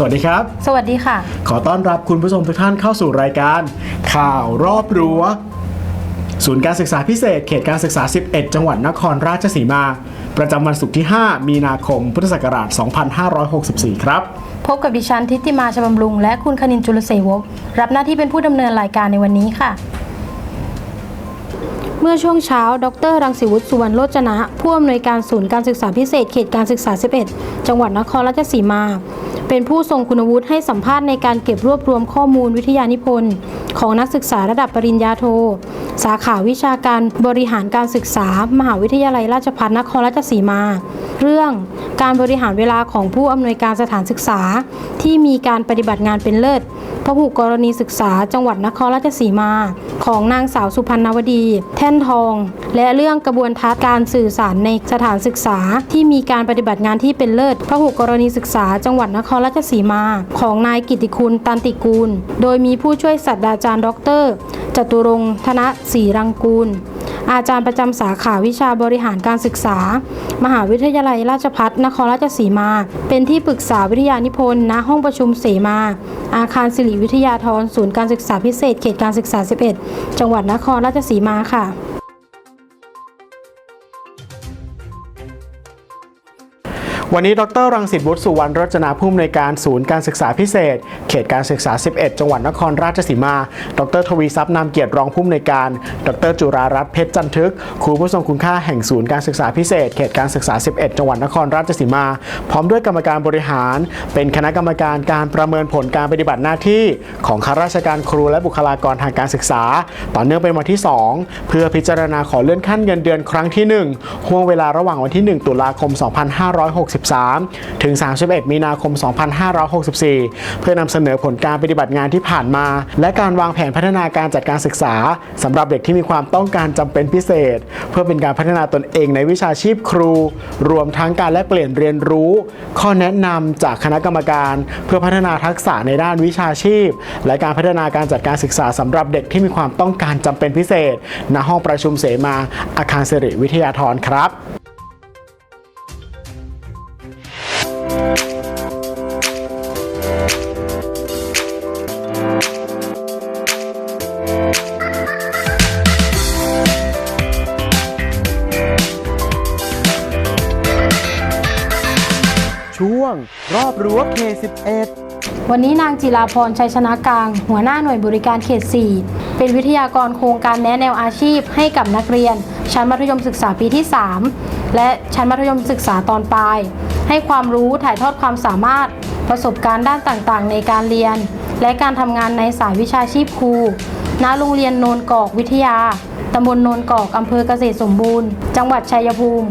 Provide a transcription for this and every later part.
สวัสดีครับ สวัสดีค่ะ ขอต้อนรับคุณผู้ชมทุกท่านเข้าสู่รายการ ข่าวรอบรั้วศูนย์การศึกษาพิเศษเขตการศึกษา 11 จังหวัดนครราชสีมา ประจำวันศุกร์ที่ 5 มีนาคม พุทธศักราช 2564 ครับ พบกับดิฉันทิติมาชบำรุง และคุณคณินจุลเสวกรับหน้าที่เป็นผู้ดำเนินรายการในวันนี้ค่ะ เมื่อช่วงเช้า ดร รังสิวุฒิสุวรรณโรจนะ ผู้อำนวยการศูนย์การศึกษาพิเศษเขตการศึกษา 11 จังหวัดนครราชสีมา เป็นผู้ทรงคุณวุฒิให้สัมภาษณ์ในการเก็บรวบรวมข้อมูลวิทยานิพนธ์ของนักศึกษาระดับปริญญาโท สาขาวิชาการบริหารการศึกษา มหาวิทยาลัยราชภัฏนครราชสีมา เรื่องการบริหารเวลาของผู้อำนวยการสถานศึกษา ที่มีการปฏิบัติงานเป็นเลิศพระหุกรณีศึกษาจังหวัดนครราชสีมา ของนางสาวสุพรรณวดี แท่นทอง และเรื่องกระบวนทัศน์การสื่อสารในสถานศึกษา ที่มีการปฏิบัติงานที่เป็นเลิศพระหุกรณีศึกษาจังหวัดนครรราชสีมา ของนายกิติคุณตันติกูล โดยมีผู้ช่วยศาสตราจารย์ดรจตุรงธนศรีรังกูล อาจารย์ประจำสาขาวิชาบริหารการศึกษา มหาวิทยาลัยราชภัฏนครราชสีมา เป็นที่ปรึกษาวิทยานิพนธ์ณห้องประชุมเสมา อาคารสิริวิทยาธรศูนย์การศึกษาพิเศษเขตการศึกษา 11 จังหวัดนครราชสีมาค่ะ วันนี้ดรรังสิตบุตรสุวรรณรจนาผู้อำนวยการศูนย์การศึกษาพิเศษ เขตการศึกษา 11 จังหวัดนครราชสีมา ดรทวีทรัพย์นามเกียรติรองผู้อำนวยการ ดรจุรารัตน์เพชรจันทึก ครูผู้ทรงคุณค่าแห่งศูนย์การศึกษาพิเศษ เขตการศึกษา 11 จังหวัดนครราชสีมา พร้อมด้วยกรรมการบริหาร เป็นคณะกรรมการการประเมินผลการปฏิบัติหน้าที่ ของข้าราชการครูและบุคลากรทางการศึกษา ต่อเนื่องเป็นวันที่ 2 เพื่อพิจารณาขอเลื่อนขั้นเงินเดือนครั้งที่ 1 ห่วงเวลาระหว่างวันที่ 1 ตุลาคม 256 2563 ถึง 31 มีนาคม 2564 เพื่อนำเสนอผลการปฏิบัติงานที่ผ่านมา และการวางแผนพัฒนาการจัดการศึกษาสำหรับเด็กที่มีความต้องการจำเป็นพิเศษ เพื่อเป็นการพัฒนาตนเองในวิชาชีพครู รวมทั้งการแลกเปลี่ยนเรียนรู้ ข้อแนะนำจากคณะกรรมการ เพื่อพัฒนาทักษะในด้านวิชาชีพ และการพัฒนาการจัดการศึกษาสำหรับเด็กที่มีความต้องการจำเป็นพิเศษ ณห้องประชุมเสมาอาคารสิริวิทยาธรครับ วง รอบรั้ว K11 วันนี้นางจิราพรชัยชนะกลาง หัวหน้าหน่วยบริการเขต 4 เป็นวิทยากรโครงการแนะแนวอาชีพให้กับนักเรียน ชั้นมัธยมศึกษาปีที่ 3 และชั้นมัธยมศึกษาตอนปลาย ให้ความรู้ถ่ายทอดความสามารถ ประสบการณ์ด้านต่างๆ ในการเรียน และการทำงานในสายวิชาชีพครูณโรงเรียนโนนกอกวิทยาตำบลโนนกอกอำเภอเกษตรสมบูรณ์ จังหวัดชัยภูมิ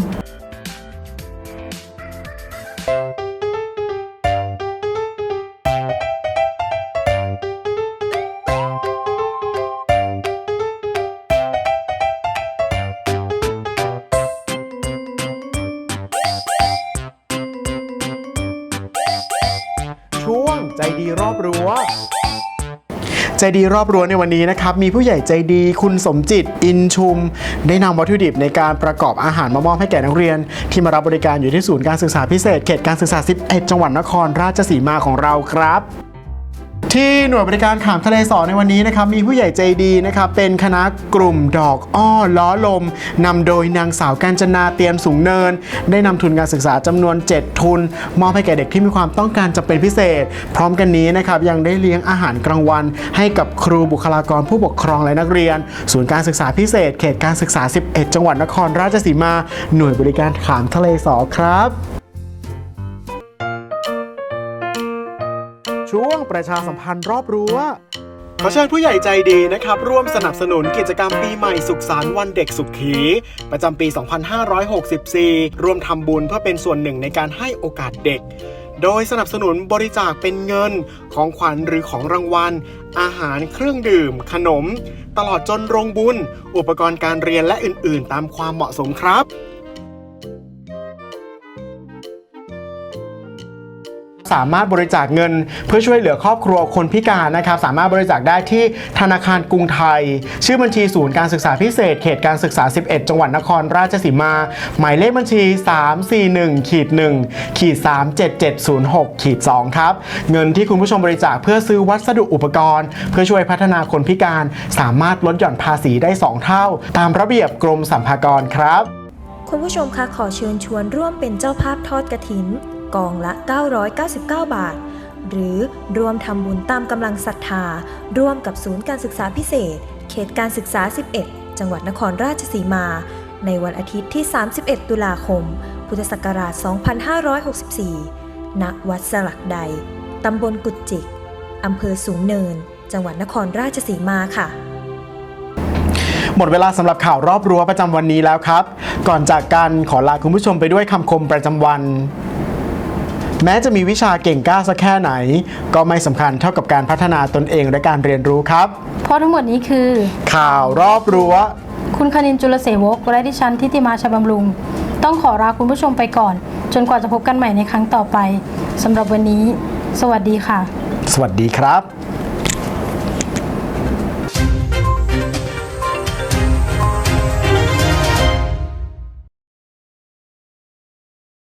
ใจดีรอบรั้วใจดีรอบรั้วในวันนี้นะครับ มีผู้ใหญ่ใจดีคุณสมจิตอินชุม ได้นำวัตถุดิบในการประกอบอาหารมามอบให้แก่นักเรียน ที่มารับบริการอยู่ที่ศูนย์การศึกษาพิเศษเขตการศึกษา 11 จังหวัดนครราชสีมาของเราครับ ที่หน่วยบริการขามทะเลสอในวันนี้นะครับมีผู้ใหญ่ใจดีนะครับเป็นคณะกลุ่มดอกอ้อล้อลมนำโดยนางสาวกาญจนาเตียนสูงเนิน ได้นำทุนการศึกษาจำนวน 7 ทุน มอบให้แก่เด็กที่มีความต้องการจะเป็นพิเศษ พร้อมกันนี้นะครับยังได้เลี้ยงอาหารกลางวัน ให้กับครูบุคลากรผู้ปกครองและนักเรียน ศูนย์การศึกษาพิเศษ เขตการศึกษา 11 จังหวัดนครราชสีมา หน่วยบริการขามทะเลสอครับ ช่วงประชาสัมพันธ์รอบรั้วขอเชิญผู้ใหญ่ใจดีนะครับ ร่วมสนับสนุนกิจกรรมปีใหม่สุขสันต์วันเด็กสุขี ประจำปี 2564 ร่วมทำบุญเพื่อเป็นส่วนหนึ่งในการให้โอกาสเด็ก โดยสนับสนุนบริจาคเป็นเงิน ของขวัญหรือของรางวัล อาหารเครื่องดื่ม ขนม ตลอดจนโรงบุญ อุปกรณ์การเรียนและอื่น ๆ ตามความเหมาะสมครับ สามารถบริจาคเงิน เพื่อช่วยเหลือครอบครัวคนพิการนะครับ สามารถบริจาคได้ที่ธนาคารกรุงไทย ชื่อบัญชีศูนย์การศึกษาพิเศษ เขตการศึกษา 11 จังหวัดนครราชสีมา หมายเลขบัญชี 341ขีด1ขีด37706ขีด2ครับ เงินที่คุณผู้ชมบริจาคเพื่อซื้อวัสดุอุปกรณ์ เพื่อช่วยพัฒนาคนพิการ สามารถลดหย่อนภาษีได้ 2 เท่า ตามระเบียบกรมสรรพากรครับ คุณผู้ชมคะขอเชิญชวนร่วมเป็นเจ้าภาพทอดกระถิน กองละ 999 บาท หรือรวมทำบุญตามกำลังศรัทธา ร่วมกับศูนย์การศึกษาพิเศษ เขตการศึกษา 11 จังหวัดนครราชสีมา ในวันอาทิตย์ที่ 31 ตุลาคม พุทธศักราช 2564 ณ วัดสลักใด ตำบลกุดจิก อำเภอสูงเนิน จังหวัดนครราชสีมาค่ะหมดเวลาสำหรับข่าวรอบรั้วประจำวันนี้แล้วครับ ก่อนจากกันขอลาคุณผู้ชมไปด้วยคำคมประจำวัน แม้จะมีวิชาเก่งกล้าสักแค่ไหน ก็ไม่สำคัญเท่ากับการพัฒนาตนเองและการเรียนรู้ครับ เพราะทั้งหมดนี้คือ ข่าวรอบรั้ว คุณคณินจุลเสวกและดิฉันทิติมาชาบำรุง ต้องขอลาคุณผู้ชมไปก่อน จนกว่าจะพบกันใหม่ในครั้งต่อไปสำหรับวันนี้ สวัสดีค่ะ สวัสดีครับ